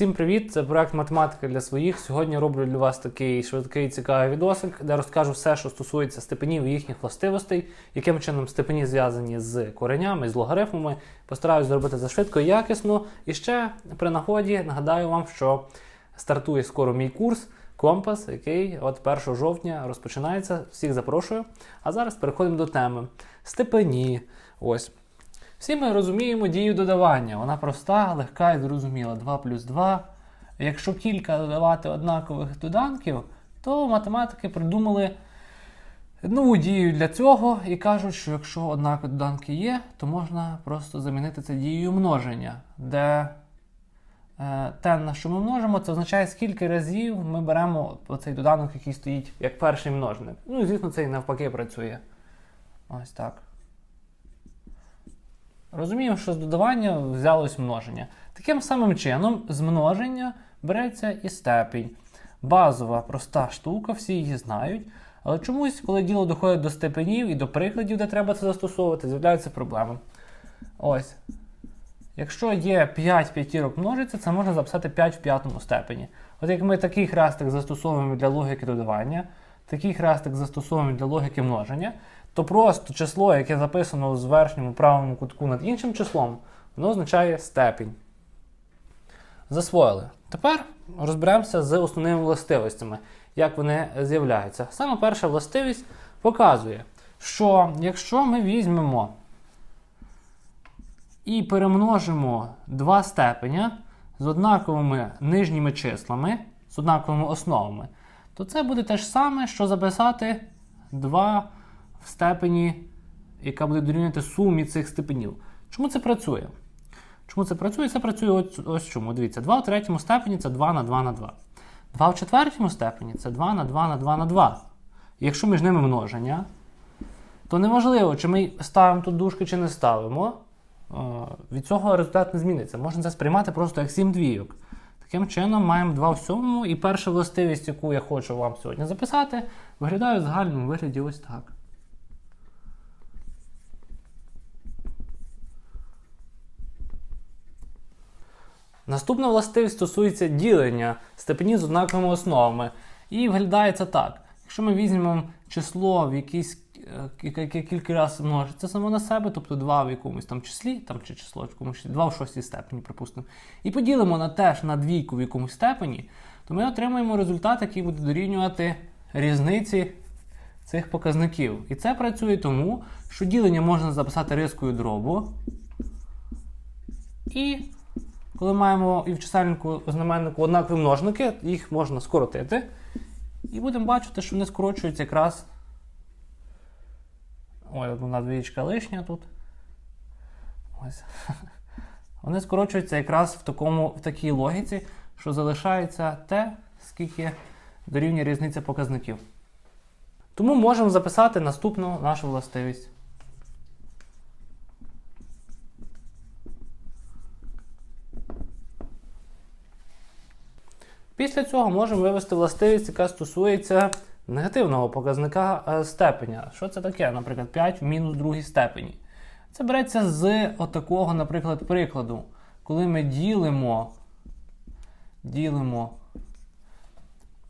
Всім привіт! Це проект математика для своїх. Сьогодні роблю для вас такий швидкий цікавий відосик, де розкажу все, що стосується степенів і їхніх властивостей, яким чином степені зв'язані з коренями, з логарифмами. Постараюсь зробити це швидко і якісно. І ще при нагоді нагадаю вам, що стартує скоро мій курс Компас, який от 1 жовтня розпочинається. Всіх запрошую. А зараз переходимо до теми. Степені. Ось. Всі ми розуміємо дію додавання. Вона проста, легка і зрозуміла. 2 плюс 2. Якщо кілька додавати однакових доданків, то математики придумали нову дію для цього і кажуть, що якщо однакові доданки є, то можна просто замінити це дією множення, де е, те, на що ми множимо, це означає, скільки разів ми беремо оцей доданок, який стоїть як перший множник. Ну і звісно, це і навпаки працює. Ось так. Розуміємо, що з додавання взялось множення. Таким самим чином, з множення береться і степінь. Базова проста штука, всі її знають. Але чомусь, коли діло доходить до степенів і до прикладів, де треба це застосовувати, з'являються проблеми. Ось. Якщо є 5 п'ятірок множиться, це можна записати 5 в п'ятому степені. От як ми такий хрестик застосовуємо для логіки додавання, такий хрестик застосовуємо для логіки множення, то просто число, яке записано в верхньому правому кутку над іншим числом, воно означає степінь. Засвоїли. Тепер розберемося з основними властивостями, як вони з'являються. Саме перша властивість показує, що якщо ми візьмемо і перемножимо два степеня з однаковими нижніми числами, з однаковими основами, то це буде те ж саме, що записати 2 в степені, яка буде дорівнювати сумі цих степенів. Чому це працює? Чому це працює? Це працює ось, ось чому. Дивіться, 2 в третьому степені це 2 на 2 на 2. 2 в четвертому степені це 2 на 2 на 2 на 2. І якщо між ними множення, то неважливо, чи ми ставимо тут дужки, чи не ставимо. е, Від цього результат не зміниться. Можна це сприймати просто як 7 двійок. Таким чином, маємо 2 в сьомому, і перша властивість, яку я хочу вам сьогодні записати, виглядає в загальному вигляді ось так. Наступна властивість стосується ділення степенів з однаковими основами. І виглядає це так. Якщо ми візьмемо число в якійсь, е, яке кілька разів множиться само на себе, тобто 2 в якомусь там числі, там чи число в якомусь 2 в шостій степені, припустимо, і поділимо на теж на двійку в якомусь степені, то ми отримаємо результат, який буде дорівнювати різниці цих показників. І це працює тому, що ділення можна записати рискою дробу. І коли маємо і в чисельнику знаменнику однакові множники, їх можна скоротити. І будемо бачити, що вони скорочуються якраз. Ой, одна двічка лишня тут. Ось. Вони скорочуються якраз в такому, в такій логіці, що залишається те, скільки дорівнює різниця показників. Тому можемо записати наступну нашу властивість. Після цього можемо вивести властивість, яка стосується негативного показника е, степеня. Що це таке? Наприклад, 5 в мінус другій степені. Це береться з отакого, наприклад, прикладу. Коли ми ділимо, ділимо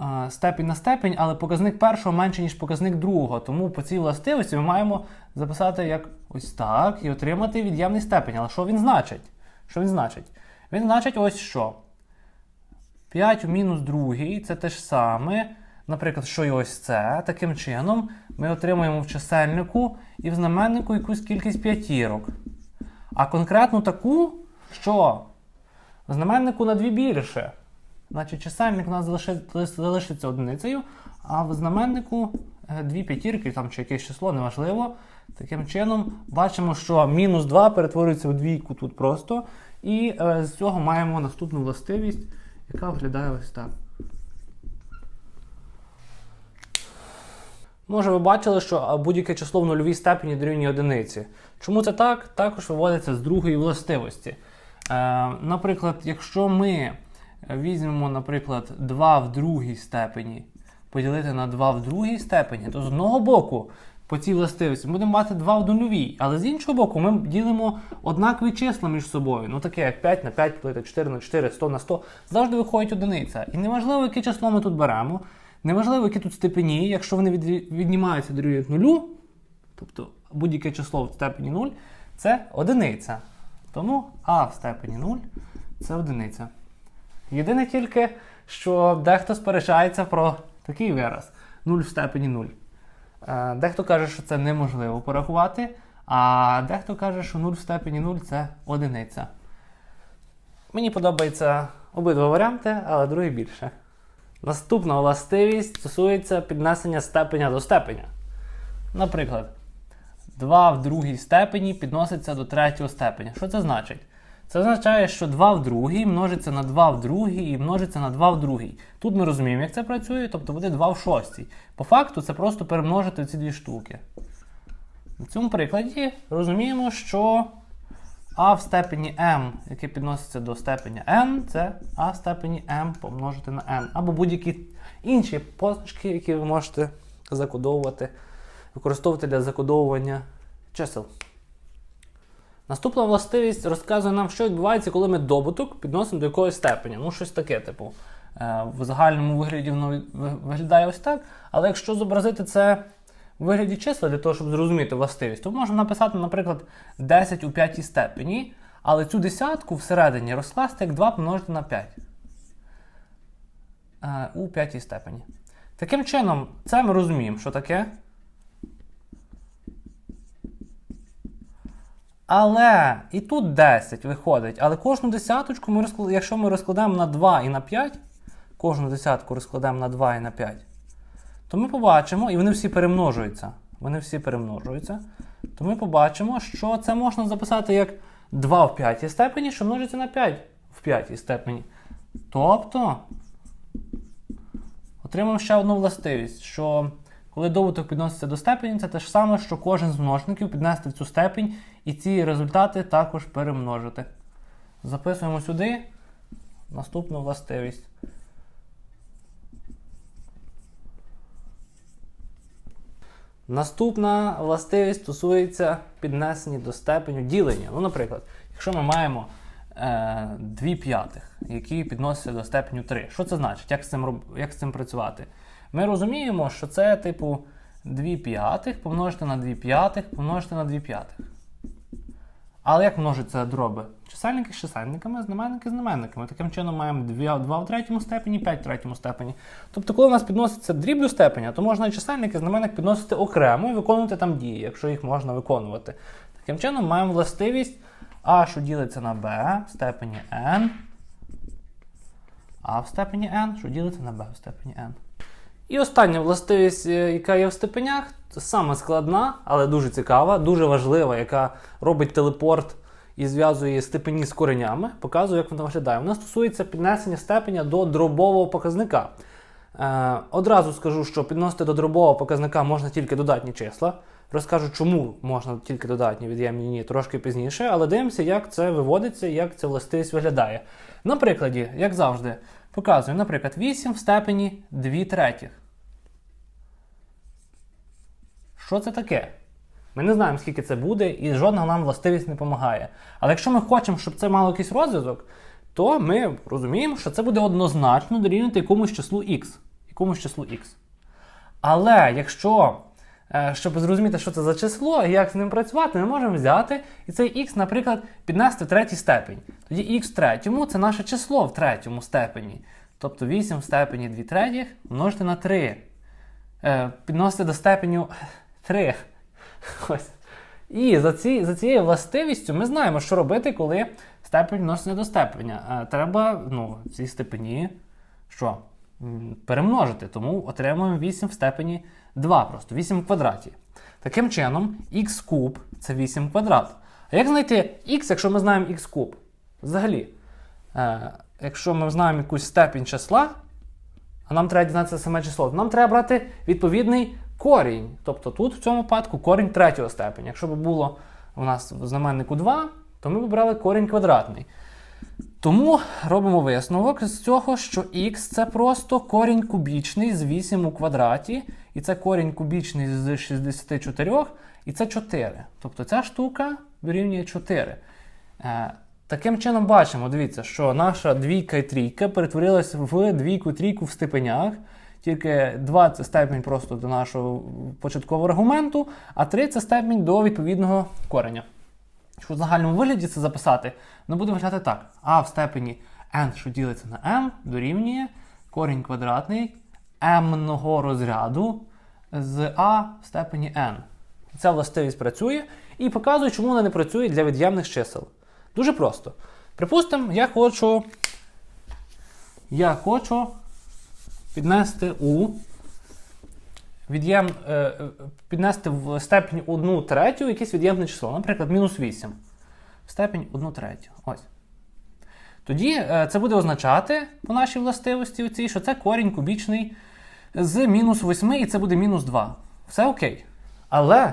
е, степінь на степінь, але показник першого менше, ніж показник другого. Тому по цій властивості ми маємо записати як ось так і отримати від'ємний степень. Але що він значить? Що він значить? Він значить ось що. 5 у мінус другий це те ж саме. Наприклад, що і ось це. Таким чином ми отримуємо в чисельнику і в знаменнику якусь кількість п'ятірок. А конкретно таку, що в знаменнику на дві більше. Значить, чисельник у нас залиши- залишиться одиницею, а в знаменнику е, дві п'ятірки там, чи якесь число, неважливо. Таким чином, бачимо, що мінус 2 перетворюється в двійку тут просто. І е, з цього маємо наступну властивість, яка виглядає ось так. Може, ви бачили, що будь-яке число в нульовій степені дорівнює одиниці. Чому це так? Також виводиться з другої властивості. Е, наприклад, якщо ми візьмемо, наприклад, 2 в другій степені поділити на 2 в другій степені, то з одного боку по цій властивості, будемо мати 2 в нульовій. Але з іншого боку, ми ділимо однакові числа між собою. Ну таке як 5 на 5 плити, 4 на 4, 100 на 100. Завжди виходить одиниця. І неважливо, яке число ми тут беремо, неважливо, які тут степені, якщо вони від- віднімаються дорівнюють нулю, тобто будь-яке число в степені 0, це одиниця. Тому а в степені 0 це одиниця. Єдине тільки, що дехто сперечається про такий вираз 0 в степені 0. Е, Дехто каже, що це неможливо порахувати, а дехто каже, що 0 в степені 0 це одиниця. Мені подобаються обидва варіанти, але другий більше. Наступна властивість стосується піднесення степеня до степеня. Наприклад, 2 в другій степені підноситься до третього степеня. Що це значить? Це означає, що 2 в другій множиться на 2 в другій і множиться на 2 в другій. Тут ми розуміємо, як це працює, тобто буде 2 в шостій. По факту це просто перемножити ці дві штуки. На цьому прикладі розуміємо, що а в степені m, яке підноситься до степеня n, це а в степені m помножити на n. Або будь-які інші позначки, які ви можете закодовувати, використовувати для закодовування чисел. Наступна властивість розказує нам, що відбувається, коли ми добуток підносимо до якогось степеня. Ну, щось таке, типу. е, В загальному вигляді воно виглядає ось так. Але якщо зобразити це в вигляді числа для того, щоб зрозуміти властивість, то можна написати, наприклад, 10 у п'ятій степені, але цю десятку всередині розкласти як 2 помножити на 5 е, у п'ятій степені. Таким чином, це ми розуміємо, що таке. Але і тут 10 виходить. Але кожну десяточку, ми розкла- якщо ми розкладемо на 2 і на 5, кожну десятку розкладемо на 2 і на 5, то ми побачимо, і вони всі перемножуються. Вони всі перемножуються. То ми побачимо, що це можна записати як 2 в п'ятій степені, що множиться на 5 в п'ятій степені. Тобто отримаємо ще одну властивість, що коли добуток підноситься до степені, це те ж саме, що кожен з множників піднести в цю степень і ці результати також перемножити. Записуємо сюди наступну властивість. Наступна властивість стосується піднесення до степеню ділення. Ну, наприклад, якщо ми маємо е, 2 п'ятих, які підносяться до степеню 3. Що це значить? Як з цим, як з цим працювати? Ми розуміємо, що це типу 2 п'ятих помножити на 2 п'ятих помножити на 2 п'ятих. Але як множиться дроби? Чисельники з чисельниками, знаменники з знаменниками. Таким чином маємо 2, 2 в третьому степені, 5 в третьому степені. Тобто, коли у нас підноситься дріб до степеня, то можна чисельники, знаменник підносити окремо і виконувати там дії, якщо їх можна виконувати. Таким чином маємо властивість А, що ділиться на b в степені n, а в степені n, що ділиться на b в степені n. І остання властивість, е, яка є в степенях, саме складна, але дуже цікава, дуже важлива, яка робить телепорт і зв'язує степені з коренями, показує, як вона виглядає. Вона стосується піднесення степеня до дробового показника. Е, одразу скажу, що підносити до дробового показника можна тільки додатні числа. Розкажу, чому можна тільки додатні від'ємні лінії трошки пізніше, але дивимося, як це виводиться, як ця властивість виглядає. На прикладі, як завжди, показую, наприклад, 8 в степені 2 третіх. Що це таке? Ми не знаємо, скільки це буде, і жодна нам властивість не допомагає. Але якщо ми хочемо, щоб це мало якийсь розв'язок, то ми розуміємо, що це буде однозначно дорівнювати якомусь числу x. Якомусь числу x. Але якщо, е, щоб зрозуміти, що це за число і як з ним працювати, ми можемо взяти і цей x, наприклад, піднести в третій степень. Тоді x в третьому це наше число в третьому степені. Тобто 8 в степені 2 третіх множити на 3. Е, підносити до степеню 3. Ось. І за, ці, за цією властивістю ми знаємо, що робити, коли степень відноситься до степеня. Е, треба ну, ці степені що? Перемножити. Тому отримуємо 8 в степені 2, просто 8 в квадраті. Таким чином, х куб це 8 квадрат. А як знайти х, якщо ми знаємо х куб? Взагалі, е, якщо ми знаємо якусь степінь числа, а нам треба дізнатися саме число, то нам треба брати відповідний корінь. Тобто тут в цьому випадку корінь третього степеня. Якщо б було у нас в знаменнику 2, то ми б брали корінь квадратний. Тому робимо висновок з цього, що х це просто корінь кубічний з 8 у квадраті, і це корінь кубічний з 64, і це 4. Тобто ця штука дорівнює 4. Е, таким чином бачимо, дивіться, що наша двійка і трійка перетворилася в двійку трійку в степенях. Тільки 2 це степень просто до нашого початкового аргументу, а 3 це степень до відповідного кореня. Якщо в загальному вигляді це записати, воно буде виглядати так. А в степені n, що ділиться на m, дорівнює корінь квадратний m-ного розряду з a в степені n. Ця властивість працює і показує, чому вона не працює для від'ємних чисел. Дуже просто. Припустимо, я хочу. Я хочу піднести у від'єм, е, е, піднести в степень 1 третю якесь від'ємне число, наприклад, мінус 8. В степень 1 третю. Ось. Тоді е, це буде означати по нашій властивості, оцій, що це корінь кубічний з мінус 8, і це буде мінус 2. Все окей. Але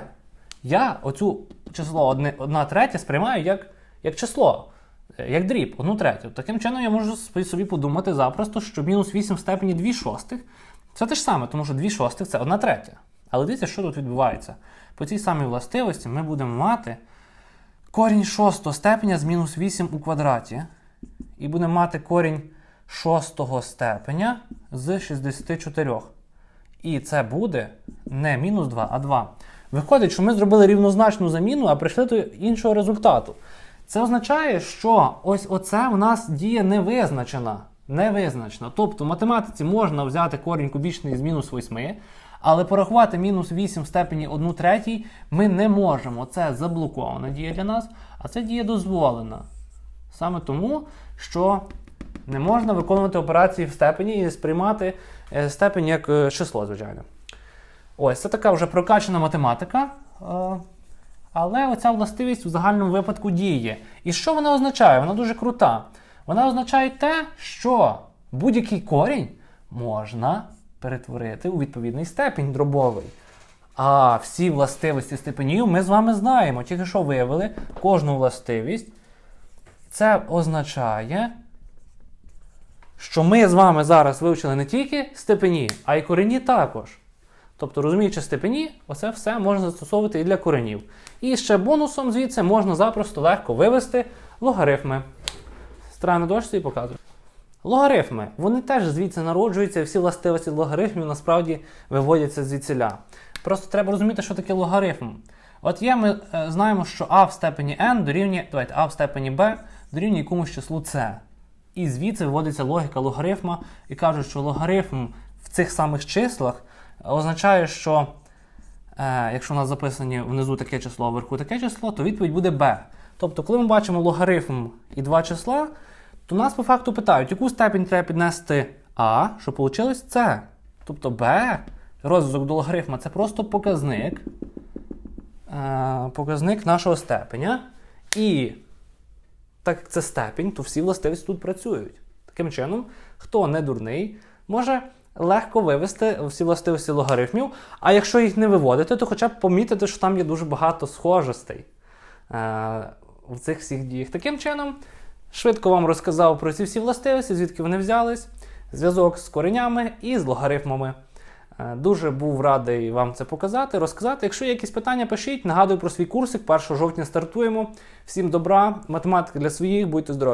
я оцю число 1 третя сприймаю як, як число, як дріб, 1 третю. Таким чином я можу собі- подумати запросто, що мінус 8 в степені 2 шостих це те ж саме, тому що 2 шостих це 1 третя. Але дивіться, що тут відбувається. По цій самій властивості ми будемо мати корінь шостого степеня з мінус 8 у квадраті. І будемо мати корінь шостого степеня з 64. І це буде не мінус 2, а 2. Виходить, що ми зробили рівнозначну заміну, а прийшли до іншого результату. Це означає, що ось оце у нас дія невизначена. Невизначена. Тобто в математиці можна взяти корінь кубічний з мінус 8, але порахувати мінус 8 в степені 1 третій ми не можемо. Це заблокована дія для нас, а це дія дозволена. Саме тому, що не можна виконувати операції в степені і сприймати е, степень як е, число, звичайно. Ось, це така вже прокачана математика. Але оця властивість у загальному випадку діє. І що вона означає? Вона дуже крута. Вона означає те, що будь-який корінь можна перетворити у відповідний степінь дробовий. А всі властивості степенів ми з вами знаємо. Тільки що виявили кожну властивість. Це означає, що ми з вами зараз вивчили не тільки степені, а й корені також. Тобто, розуміючи степені, оце все можна застосовувати і для коренів. І ще бонусом звідси можна запросто легко вивести логарифми. Странно дошці і показую. Логарифми, вони теж звідси народжуються, всі властивості логарифмів насправді виводяться звідсіля. Просто треба розуміти, що таке логарифм. От є, ми е, знаємо, що а в степені n дорівнює, давайте, а в степені b дорівнює якомусь числу c. І звідси виводиться логіка логарифма, і кажуть, що логарифм в цих самих числах означає, що е, якщо у нас записані внизу таке число, а вверху таке число, то відповідь буде b. Тобто, коли ми бачимо логарифм і два числа, то нас по факту питають, яку степень треба піднести а, щоб вийшло c. Тобто b, розв'язок до логарифма це просто показник, е, показник нашого степеня. І так як це степінь, то всі властивості тут працюють. Таким чином, хто не дурний, може легко вивести всі властивості логарифмів. А якщо їх не виводити, то хоча б помітити, що там є дуже багато схожостей е, в цих всіх діях. Таким чином, швидко вам розказав про ці всі властивості, звідки вони взялись, зв'язок з коренями і з логарифмами. Е, Дуже був радий вам це показати, розказати. Якщо є якісь питання, пишіть. Нагадую про свій курсик. 1 жовтня стартуємо. Всім добра, математика для своїх, будьте здорові!